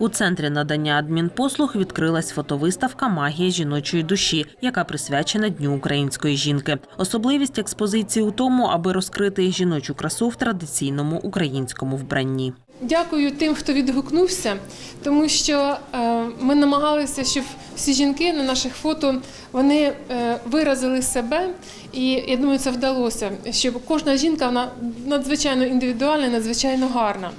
У центрі надання адмінпослуг відкрилась фотовиставка Магія жіночої душі, яка присвячена Дню української жінки. Особливість експозиції у тому, аби розкрити жіночу красу в традиційному українському вбранні. Дякую тим, хто відгукнувся, тому що е, ми намагалися, щоб всі жінки на наших фото вони е, виразили себе, і я думаю, це вдалося. Щоб кожна жінка вона надзвичайно індивідуальна, надзвичайно гарна.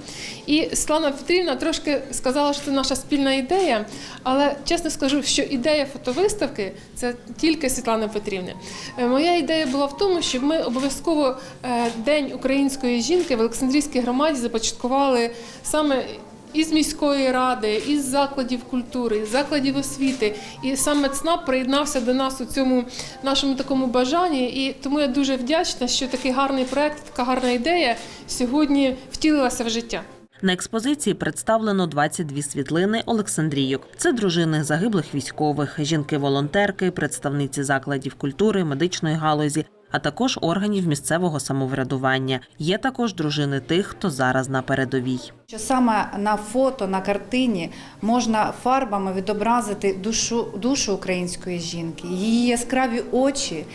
І Світлана Петрівна трошки сказала, що це наша спільна ідея, але чесно скажу, що ідея фотовиставки це тільки Світлани Петрівни. Е, Моя ідея була в тому, щоб ми обов'язково е, День української жінки в Олександрійській громаді започаткували саме із міської ради, із закладів культури, із закладів освіти. І саме ЦНАП приєднався до нас у цьому нашому такому бажанні. І тому я дуже вдячна, що такий гарний проект, така гарна ідея сьогодні втілилася в життя. На експозиції представлено 22 світлини Олександрійок. Це дружини загиблих військових, жінки-волонтерки, представниці закладів культури, медичної галузі, а також органів місцевого самоврядування. Є також дружини тих, хто зараз на передовій. Що саме на фото, на картині можна фарбами відобразити душу, душу української жінки, її яскраві очі,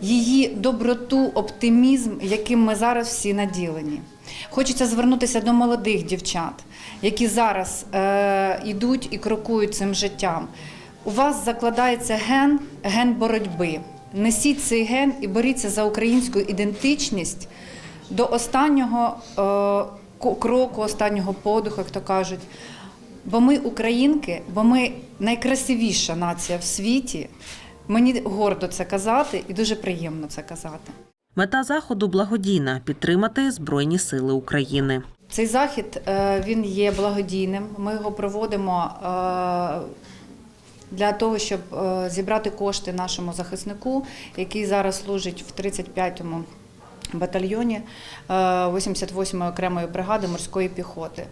її доброту, оптимізм, яким ми зараз всі наділені. Хочеться звернутися до молодих дівчат, які зараз е, йдуть і крокують цим життям. У вас закладається ген, ген боротьби. Несіть цей ген і боріться за українську ідентичність до останнього е, кроку, останнього подиху, як то кажуть. Бо ми українки, бо ми найкрасивіша нація в світі. Мені гордо це казати і дуже приємно це казати. Мета заходу благодійна підтримати Збройні Сили України. Цей захід е, він є благодійним. Ми його проводимо е, для того, щоб е, зібрати кошти нашому захиснику, який зараз служить в 35-му батальйоні е, 88-ї окремої бригади морської піхоти.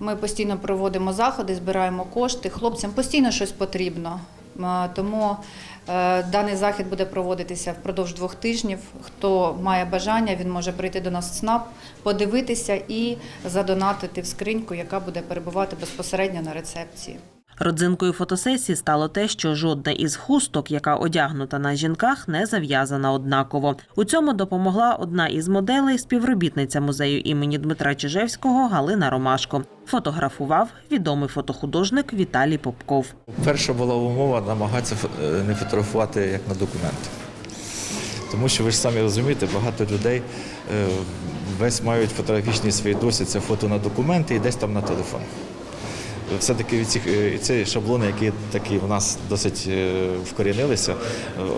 Ми постійно проводимо заходи, збираємо кошти. Хлопцям постійно щось потрібно. Тому е, даний захід буде проводитися впродовж двох тижнів. Хто має бажання, він може прийти до нас в СНАП, подивитися і задонатити в скриньку, яка буде перебувати безпосередньо на рецепції. Родзинкою фотосесії стало те, що жодна із хусток, яка одягнута на жінках, не зав'язана однаково. У цьому допомогла одна із моделей, співробітниця музею імені Дмитра Чижевського Галина Ромашко. Фотографував відомий фотохудожник Віталій Попков. Перша була умова намагатися е, не фотографувати як на документи. Тому що ви ж самі розумієте, багато людей е, весь мають фотографічний свій досвід, це фото на документи і десь там на телефон. Все-таки цих е, ці шаблони, які такі в нас досить е, вкорінилися,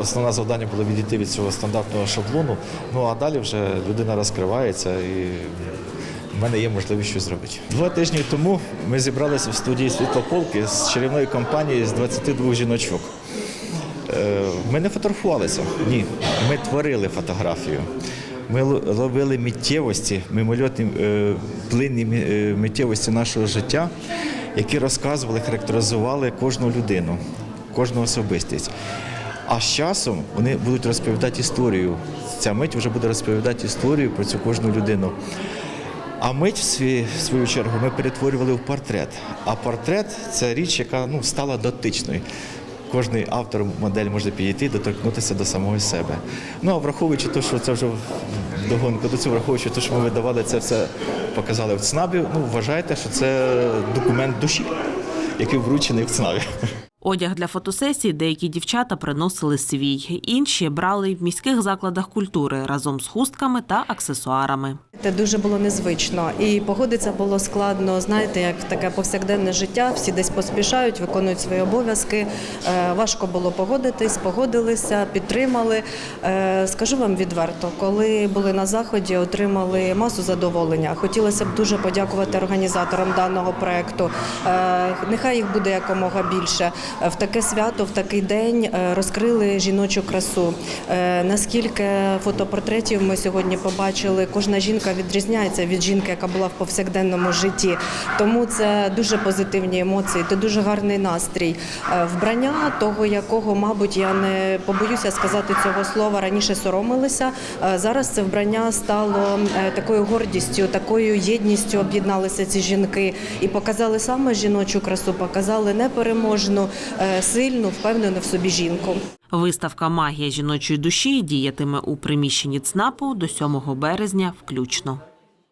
основне завдання було відійти від цього стандартного шаблону. Ну а далі вже людина розкривається і в мене є можливість щось зробити. Два тижні тому ми зібралися в студії Світлополки з чарівної компанії з 22 жіночок. Е, Ми не фотографувалися, ні. Ми творили фотографію. Ми ловили миттєвості, мимольотні плинні миттєвості нашого життя, які розказували, характеризували кожну людину, кожну особистість. А з часом вони будуть розповідати історію. Ця мить вже буде розповідати історію про цю кожну людину. А мить, в свою чергу, ми перетворювали в портрет. А портрет це річ, яка ну, стала дотичною. Кожний автор модель може підійти, доторкнутися до самого себе. Ну а враховуючи те, що це вже догонку до цього, враховуючи те, що ми видавали це все, показали в ЦНАБі, ну вважайте, що це документ душі, який вручений в ЦНАБі. Одяг для фотосесії деякі дівчата приносили свій, інші брали в міських закладах культури разом з хустками та аксесуарами. Це дуже було незвично, і погодитися було складно. Знаєте, як таке повсякденне життя, всі десь поспішають, виконують свої обов'язки. Е, Важко було погодитись, погодилися, підтримали. Е, Скажу вам відверто, коли були на заході, отримали масу задоволення. Хотілося б дуже подякувати організаторам даного проекту. Е, Нехай їх буде якомога більше. в таке свято, в такий день розкрили жіночу красу. Наскільки фотопортретів ми сьогодні побачили, кожна жінка відрізняється від жінки, яка була в повсякденному житті. Тому це дуже позитивні емоції, це дуже гарний настрій. Е, Вбрання того, якого, мабуть, я не побоюся сказати цього слова, раніше соромилися. Е, Зараз це вбрання стало е, такою гордістю, такою єдністю об'єдналися ці жінки і показали саме жіночу красу, показали непереможну, сильну, впевнену в собі жінку. Виставка Магія жіночої душі діятиме у приміщенні ЦНАПу до 7 березня включно.